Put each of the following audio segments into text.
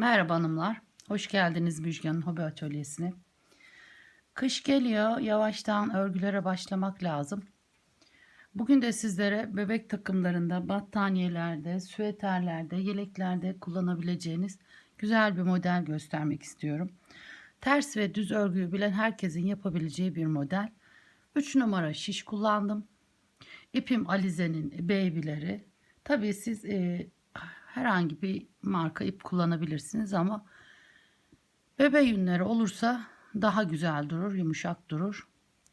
Merhaba hanımlar. Hoş geldiniz Müjgan'ın hobi atölyesine. Kış geliyor. Yavaştan örgülere başlamak lazım. Bugün de sizlere bebek takımlarında, battaniyelerde, süeterlerde, yeleklerde kullanabileceğiniz güzel bir model göstermek istiyorum. Ters ve düz örgüyü bilen herkesin yapabileceği bir model. 3 numara şiş kullandım. İpim Alize'nin baby'leri. Tabii siz e, herhangi bir marka ip kullanabilirsiniz ama bebe yünleri olursa daha güzel durur, yumuşak durur.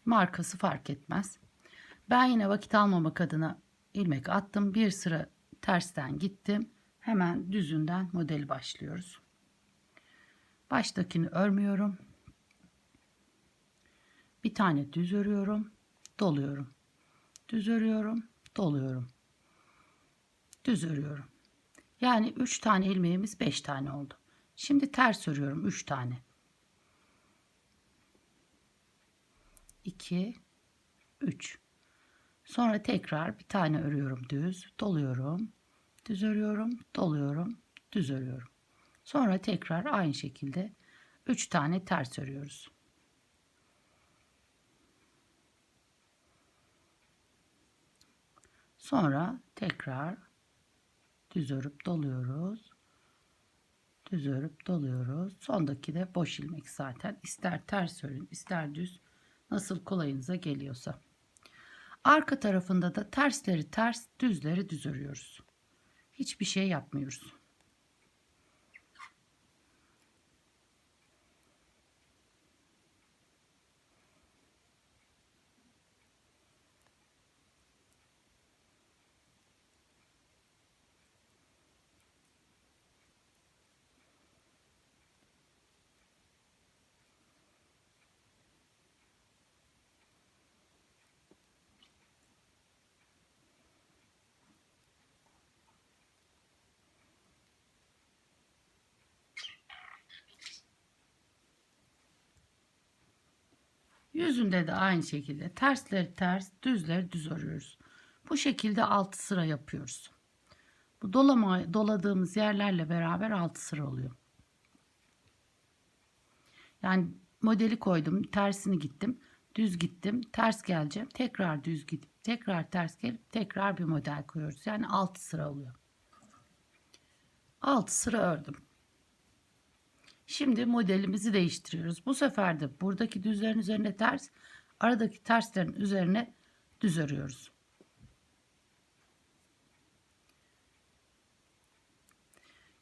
Markası fark etmez. Ben yine vakit almamak adına ilmek attım. Bir sıra tersten gittim. Hemen düzünden modeli başlıyoruz. Baştakini örmüyorum. Bir tane düz örüyorum, doluyorum. Düz örüyorum, doluyorum. Düz örüyorum. Yani 3 tane ilmeğimiz 5 tane oldu. Şimdi ters örüyorum 3 tane. 2 3 Sonra tekrar bir tane örüyorum düz, doluyorum. Düz örüyorum, doluyorum, düz örüyorum. Sonra tekrar aynı şekilde 3 tane ters örüyoruz. Sonra tekrar düz örüp doluyoruz. Düz örüp doluyoruz. Sondaki de boş ilmek zaten. İster ters örün, ister düz. Nasıl kolayınıza geliyorsa. Arka tarafında da tersleri ters, düzleri düz örüyoruz. Hiçbir şey yapmıyoruz. Yüzünde de aynı şekilde tersleri ters, düzleri düz örüyoruz. Bu şekilde 6 sıra yapıyoruz. Bu dolama, doladığımız yerlerle beraber 6 sıra oluyor. Yani modeli koydum, tersini gittim, düz gittim, ters geleceğim, tekrar düz gidip, tekrar ters gelip, tekrar bir model koyuyoruz. Yani 6 sıra oluyor. 6 sıra ördüm. Şimdi modelimizi değiştiriyoruz. Bu sefer de buradaki düzlerin üzerine ters, aradaki terslerin üzerine düz örüyoruz.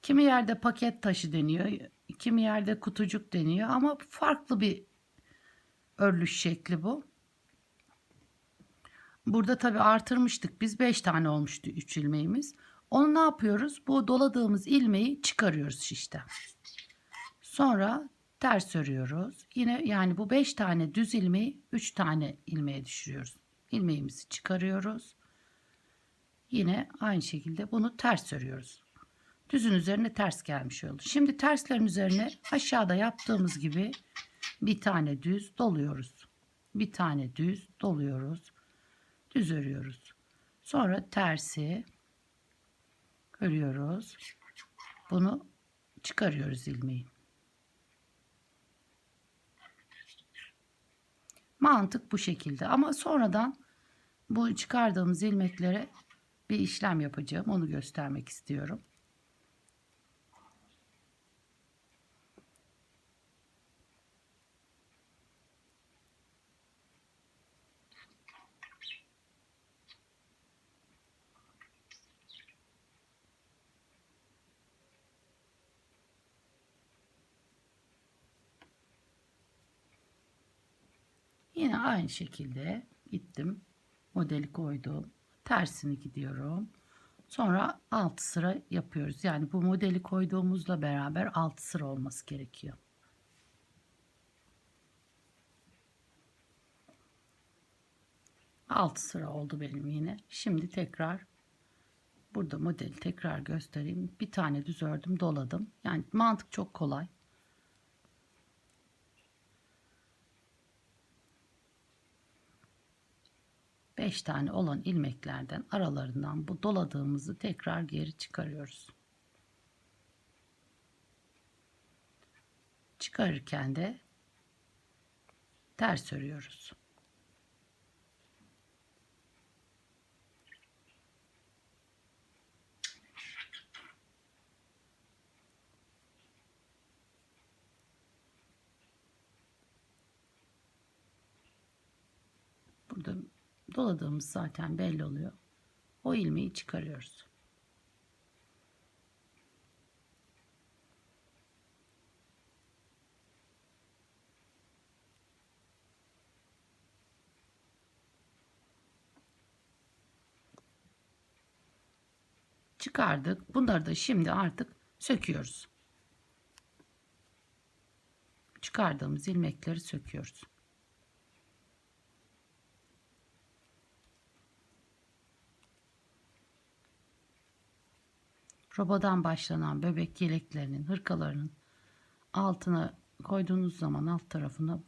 Kimi yerde paket taşı deniyor, kimi yerde kutucuk deniyor ama farklı bir örülüş şekli bu. Burada tabi artırmıştık. Biz 5 tane olmuştu 3 ilmeğimiz. Onu ne yapıyoruz? Bu doladığımız ilmeği çıkarıyoruz şişten. Sonra ters örüyoruz. Yine yani bu 5 tane düz ilmeği 3 tane ilmeğe düşürüyoruz. İlmeğimizi çıkarıyoruz. Yine aynı şekilde bunu ters örüyoruz. Düzün üzerine ters gelmiş oldu. Şimdi terslerin üzerine aşağıda yaptığımız gibi bir tane düz doluyoruz. Bir tane düz doluyoruz. Düz örüyoruz. Sonra tersi örüyoruz. Bunu çıkarıyoruz ilmeği. Mantık bu şekilde ama sonradan bu çıkardığımız ilmeklere bir işlem yapacağım. Onu göstermek istiyorum. Yine aynı şekilde gittim. Modeli koydum. Tersini gidiyorum. Sonra 6 sıra yapıyoruz. Yani bu modeli koyduğumuzla beraber 6 sıra olması gerekiyor. Altı sıra oldu benim yine. Şimdi tekrar burada modeli tekrar göstereyim. Bir tane düz ördüm, doladım. Yani mantık çok kolay. 5 tane olan ilmeklerden aralarından bu doladığımızı tekrar geri çıkarıyoruz. Çıkarırken de ters örüyoruz. Doladığımız zaten belli oluyor. O ilmeği çıkarıyoruz. Çıkardık. Bunları da şimdi artık söküyoruz. Çıkardığımız ilmekleri söküyoruz. Robadan başlanan bebek yeleklerinin, hırkalarının altına koyduğunuz zaman alt tarafına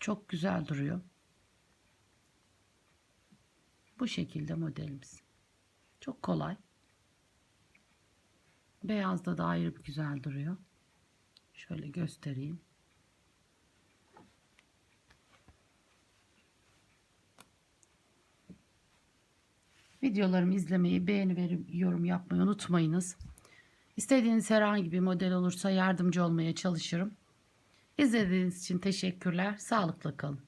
çok güzel duruyor. Bu şekilde modelimiz. Çok kolay. Beyazda da ayrı bir güzel duruyor. Şöyle göstereyim. Videolarımı izlemeyi, beğeni ve yorum yapmayı unutmayınız. İstediğiniz herhangi bir model olursa yardımcı olmaya çalışırım. İzlediğiniz için teşekkürler. Sağlıkla kalın.